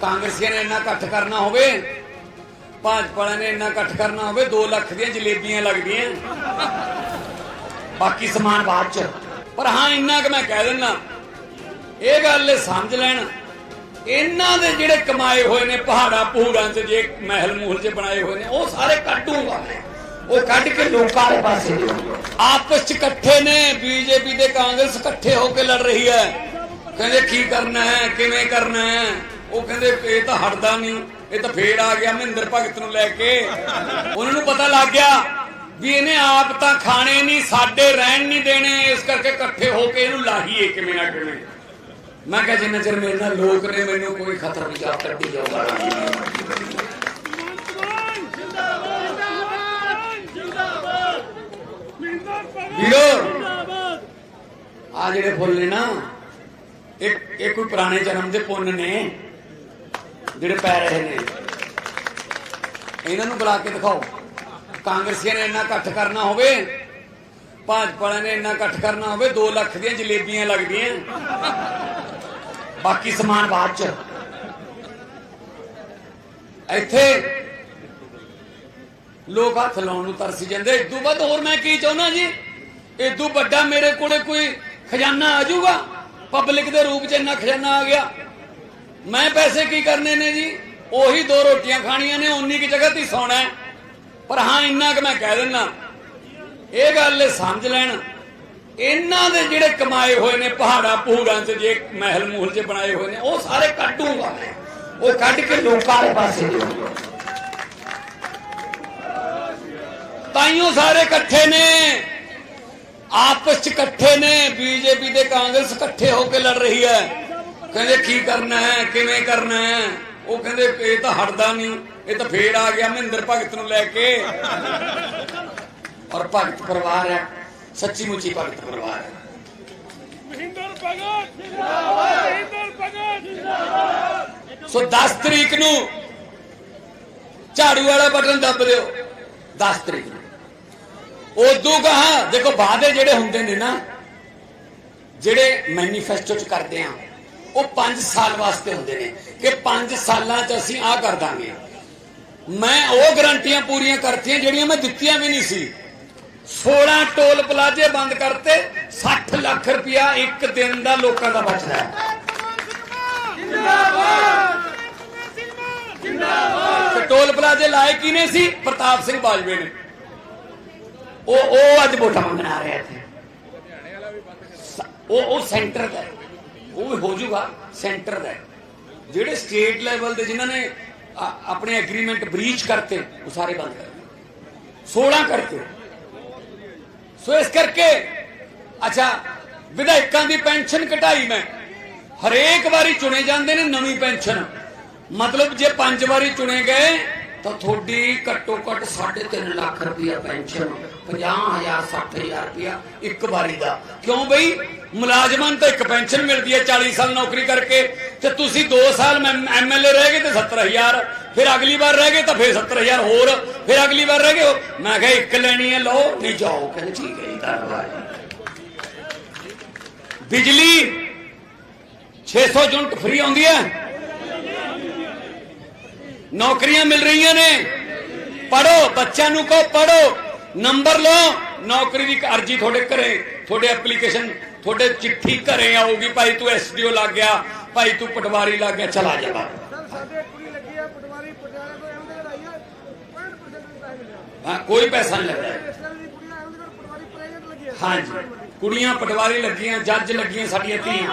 ਕਾਂਗਰਸੀਆਂ ਨੇ ਇੰਨਾ ਇਕੱਠ ਕਰਨਾ ਹੋਵੇ ਭਾਜਪਾ ਨੇ ਇੰਨਾ ਇਕੱਠ ਕਰਨਾ ਹੋਵੇ 2 ਲੱਖ ਦੀਆਂ ਜਲੇਬੀਆਂ ਲੱਗਦੀਆਂ। ਬਾਕੀ ਸਮਾਨ ਬਾਅਦ ਚ। ਪਰ ਹਾਂ, ਇੰਨਾ ਕਿ ਮੈਂ ਕਹਿ ਦਿੰਦਾ। ਇਹ ਗੱਲ ਸਮਝ ਲੈਣ। ਇਹਨਾਂ ਦੇ ਜਿਹੜੇ ਕਮਾਏ ਹੋਏ ਨੇ, ਪਹਾੜਾਂ ਪਹੂੜਾਂ 'ਚ ਜੇ ਮਹਿਲ ਮੂਹਲ 'ਚ ਬਣਾਏ ਹੋਏ ਨੇ, ਉਹ ਸਾਰੇ ਕੱਢੂਗਾ ਉਹ ਕੱਢ ਕੇ ਲੋਕਾਂ ਦੇ ਪਾਸੇ ਆਪਸ 'ਚ ਇਕੱਠੇ ਨੇ, ਬੀਜੇਪੀ ਤੇ ਕਾਂਗਰਸ ਇਕੱਠੇ ਹੋ ਕੇ ਲੜ ਰਹੀ ਹੈ। ਕਹਿੰਦੇ, ਕੀ ਕਰਨਾ ਹੈ, ਕਿਵੇਂ ਕਰਨਾ ਹੈ? ਉਹ ਕਹਿੰਦੇ, ਇਹ ਤਾਂ ਹਟਦਾ ਨਹੀਂ, ਇਹ ਤਾਂ ਫੇਰ ਆ ਗਿਆ ਮਹਿੰਦਰ ਭਗਤ ਨੂੰ ਲੈ ਕੇ। ਉਹਨਾਂ ਨੂੰ ਪਤਾ ਲੱਗ ਗਿਆ ਵੀ ਇਹਨੇ ਆਪ ਤਾਂ ਖਾਣੇ ਨਹੀਂ, ਸਾਡੇ ਰਹਿਣ ਨਹੀਂ ਦੇਣੇ, ਇਸ ਕਰਕੇ ਇਕੱਠੇ ਹੋ ਕੇ ਇਹਨੂੰ ਲਾਹੀਏ ਕਿਵੇਂ ਨਾ ਕਿਵੇਂ। ਮੈਂ ਕਿਹਾ, ਜਿੰਨਾ ਚਿਰ ਮੇਰੇ ਨਾਲ ਲੋਕ ਨੇ, ਮੈਨੂੰ ਕੋਈ ਖਤਰਾ ਨਹੀਂ ਜਾ ਕੱਢੀ ਜਾਊਗਾ ਵੀਰੋ ਆ ਜਿਹੜੇ ਫੁੱਲ ਨੇ ਨਾ, ਇਹ ਇਹ ਕੋਈ ਪੁਰਾਣੇ ਜਨਮ ਦੇ ਪੁੰਨ ਨੇ। ਜਿਹੜੇ ਪੈ ਰਹੇ ਨੇ। ਇਹਨਾਂ ਨੂੰ ਬੁਲਾ ਕੇ ਦਿਖਾਓ। ਕਾਂਗਰਸੀਆਂ ਨੇ ਇੰਨਾ ਇਕੱਠ ਕਰਨਾ ਹੋਵੇ ਭਾਜਪਾ ਨੇ ਇੰਨਾ ਇਕੱਠ ਕਰਨਾ ਹੋਵੇ 2 ਲੱਖ ਦੀਆਂ ਜਲੇਬੀਆਂ ਲੱਗਦੀਆਂ। ਬਾਕੀ ਸਮਾਨ ਬਾਅਦ ਚ। ਇੱਥੇ ਲੋਕ ਹੱਥ ਲਾਉਣ ਨੂੰ ਤਰਸੀ ਜਾਂਦੇ। ਇਦੋਂ ਵੱਧ ਹੋਰ ਮੈਂ ਕੀ ਚਾਹੁੰਦਾ ਜੀ? ਇਦੋਂ ਵੱਡਾ ਮੇਰੇ ਕੋਲੇ ਕੋਈ ਖਜ਼ਾਨਾ ਆ ਜਾਊਗਾ? ਪਬਲਿਕ ਦੇ ਰੂਪ 'ਚ ਇੰਨਾ ਖਜ਼ਾਨਾ ਆ ਗਿਆ। ਮੈਂ ਪੈਸੇ ਕੀ ਕਰਨੇ ਨੇ ਜੀ? ਉਹੀ ਦੋ ਰੋਟੀਆਂ ਖਾਣੀਆਂ ਨੇ, ਉਨੀ ਕੀ ਜਗ੍ਹਾ ਤੇ ਸੌਣਾ ਪਰ ਹਾਂ, ਇੰਨਾ ਕਿ ਮੈਂ ਕਹਿ ਦਿੰਦਾ। ਇਹ ਗੱਲ ਸਮਝ ਲੈਣ। ਇਹਨਾਂ ਦੇ ਜਿਹੜੇ ਕਮਾਏ ਹੋਏ ਨੇ, ਪਹਾੜਾਂ ਪਹੂੜਾਂ 'ਚ ਜੇ ਮਹਿਲ ਮੂਹਲ 'ਚ ਬਣਾਏ ਹੋਏ ਨੇ, ਉਹ ਸਾਰੇ ਕੱਢੂਗਾ ਉਹ ਕੱਢ ਕੇ ਲੋਕਾਂ ਦੇ ਪਾਸੇ ਤਾਈਓ ਸਾਰੇ ਇਕੱਠੇ ਨੇ। ਆਪਸ ਚ ਇਕੱਠੇ ਨੇ। ਬੀਜੇਪੀ ਤੇ ਕਾਂਗਰਸ ਇਕੱਠੇ ਹੋ ਕੇ ਲੜ ਰਹੀ ਹੈ। ਕਹਿੰਦੇ ਕੀ ਕਰਨਾ ਹੈ? ਕਿਵੇਂ ਕਰਨਾ ਹੈ? ਉਹ ਕਹਿੰਦੇ ਇਹ ਤਾਂ ਹਟਦਾ ਨਹੀਂ। ਇਹ ਤਾਂ ਫੇਰ ਆ ਗਿਆ ਮਹਿੰਦਰ ਭਗਤ ਨੂੰ ਲੈ ਕੇ। ਔਰ ਭਗਤ ਪਰਿਵਾਰ ਹੈ। ਸੱਚੀ ਮੁੱਚੀ ਭਗਤ ਪਰਿਵਾਰ ਹੈ। ਮਹਿੰਦਰ ਭਗਤ ਜਿੰਦਾਬਾਦ। ਮਹਿੰਦਰ ਭਗਤ ਜਿੰਦਾਬਾਦ। ਸੋ 10 ਤਰੀਕ ਨੂੰ ਝਾੜੂ ਵਾਲਾ ਬਟਨ ਦੱਬ ਦਿਓ। 10 ਤਰੀਕ ਨੂੰ। ਉਦੋਂ ਕਹਾ ਦੇਖੋ ਵਾਅਦੇ ਜਿਹੜੇ ਹੁੰਦੇ ਨੇ ਨਾ ਜਿਹੜੇ ਮੈਨੀਫੈਸਟੋ ਚ ਕਰਦੇ ਆ ਉਹ 5 ਸਾਲ ਵਾਸਤੇ ਹੁੰਦੇ ਨੇ ਕਿ 5 ਸਾਲਾਂ ਚ ਅਸੀਂ ਆਹ ਕਰ ਦਾਂਗੇ। ਮੈਂ ਉਹ ਗਰੰਟੀਆਂ ਪੂਰੀਆਂ ਕਰਤੀਆਂ ਜਿਹੜੀਆਂ ਮੈਂ ਦਿੱਤੀਆਂ ਵੀ ਨਹੀਂ ਸੀ। 16 ਟੋਲ ਪਲਾਜ਼ੇ ਬੰਦ ਕਰਤੇ 60 ਲੱਖ ਰੁਪਇਆ ਇੱਕ ਦਿਨ ਦਾ ਲੋਕਾਂ ਦਾ ਬਚਦਾ ਹੈ। ਤੇ ਟੋਲ ਪਲਾਜ਼ੇ ਲਾਏ ਕਿਨੇ ਸੀ? ਪ੍ਰਤਾਪ ਸਿੰਘ ਬਾਜਵੇ ਨੇ। ਉਹ ਉਹ ਅੱਜ ਵੋਟਾਂ ਮੰਗਣ ਆ ਰਿਹਾ ਇੱਥੇ। ਉਹ ਉਹ ਸੈਂਟਰ ਦਾ ਉਹ ਵੀ ਹੋ ਜਾਊਗਾ ਸੈਂਟਰ ਦਾ ਜਿਹੜੇ ਸਟੇਟ ਲੈਵਲ ਦੇ ਜਿਨ੍ਹਾਂ ਨੇ ਆਪਣੇ ਐਗਰੀਮੈਂਟ ਬ੍ਰੀਚ ਕਰਤੇ, ਉਹ ਸਾਰੇ ਬੰਦ ਕਰ 16 ਕਰਤੇ ਸੋ ਇਸ ਕਰਕੇ, ਅੱਛਾ, ਵਿਧਾਇਕਾਂ ਦੀ ਪੈਨਸ਼ਨ ਘਟਾਈ ਮੈਂ। ਹਰੇਕ ਵਾਰੀ ਚੁਣੇ ਜਾਂਦੇ ਨੇ ਨਵੀਂ ਪੈਨਸ਼ਨ। ਮਤਲਬ ਜੇ ਪੰਜ ਵਾਰੀ ਚੁਣੇ ਗਏ ਤਾਂ ਤੁਹਾਡੀ ਘੱਟੋ ਘੱਟ 3.5 ਲੱਖ ਰੁਪਇਆ ਪੈਨਸ਼ਨ 50000 60000 ਰੁਪਇਆ ਇੱਕ ਵਾਰੀ ਦਾ। ਕਿਉਂ ਬਈ? ਮੁਲਾਜ਼ਮਾਂ ਨੂੰ ਤਾਂ ਇੱਕ ਪੈਨਸ਼ਨ ਮਿਲਦੀ ਹੈ 40 ਸਾਲ ਨੌਕਰੀ ਕਰਕੇ। ਤੇ ਤੁਸੀਂ 2 ਸਾਲ ਐਮਐਲਏ ਰਹਿ ਗਏ ਤੇ 70000 ਫਿਰ ਅਗਲੀ ਵਾਰ ਰਹਿ ਗਏ ਤਾਂ ਫਿਰ 70000 ਹੋਰ। ਫਿਰ ਅਗਲੀ ਵਾਰ ਰਹਿ ਗਏ ਮੈਂ ਕਿਹਾ ਇੱਕ ਲੈਣੀ ਹੈ, ਲਓ, ਨਹੀਂ ਜਾਓ ਕਹਿੰਦੇ, ਠੀਕ ਹੈ ਜੀ, ਧੰਨਵਾਦ ਬਿਜਲੀ 600 ਯੂਨਿਟ ਫ੍ਰੀ ਆਉਂਦੀ ਹੈ। ਨੌਕਰੀਆਂ ਮਿਲ ਰਹੀਆਂ ਨੇ। ਪੜੋ ਬੱਚਿਆਂ ਨੂੰ ਕਹੋ ਪੜੋ ਨੰਬਰ ਲਓ ਨੌਕਰੀ ਦੀ ਅਰਜੀ ਤੁਹਾਡੇ ਘਰੇ ਤੁਹਾਡੇ ਐਪਲੀਕੇਸ਼ਨ ਤੁਹਾਡੇ ਚਿੱਠੀ ਘਰੇ ਆਊਗੀ। ਭਾਈ ਤੂੰ ਐਸਡੀਓ ਲੱਗ ਗਿਆ ਭਾਈ ਤੂੰ ਪਟਵਾਰੀ ਲੱਗ ਗਿਆ ਚਲਾ ਜਾ ਬਾਹਰ। ਸਰ ਸਾਡੇ ਕੁੜੀ ਲੱਗੀ ਆ ਪਟਵਾਰੀ ਪਟਿਆਲੇ ਤੋਂ ਐਵੇਂ ਦੇ ਲਾਈ ਆ 65% ਵੀ ਪੈਸੇ ਮਿਲਿਆ ਹਾਂ ਕੋਈ ਪੈਸਾ ਨਹੀਂ ਲੱਗਦਾ। ਹਾਂਜੀ। ਕੁੜੀਆਂ ਪਟਵਾਰੀ ਲੱਗੀਆਂ ਜੱਜ ਲੱਗੀਆਂ ਸਾਡੀਆਂ ਧੀਆਂ।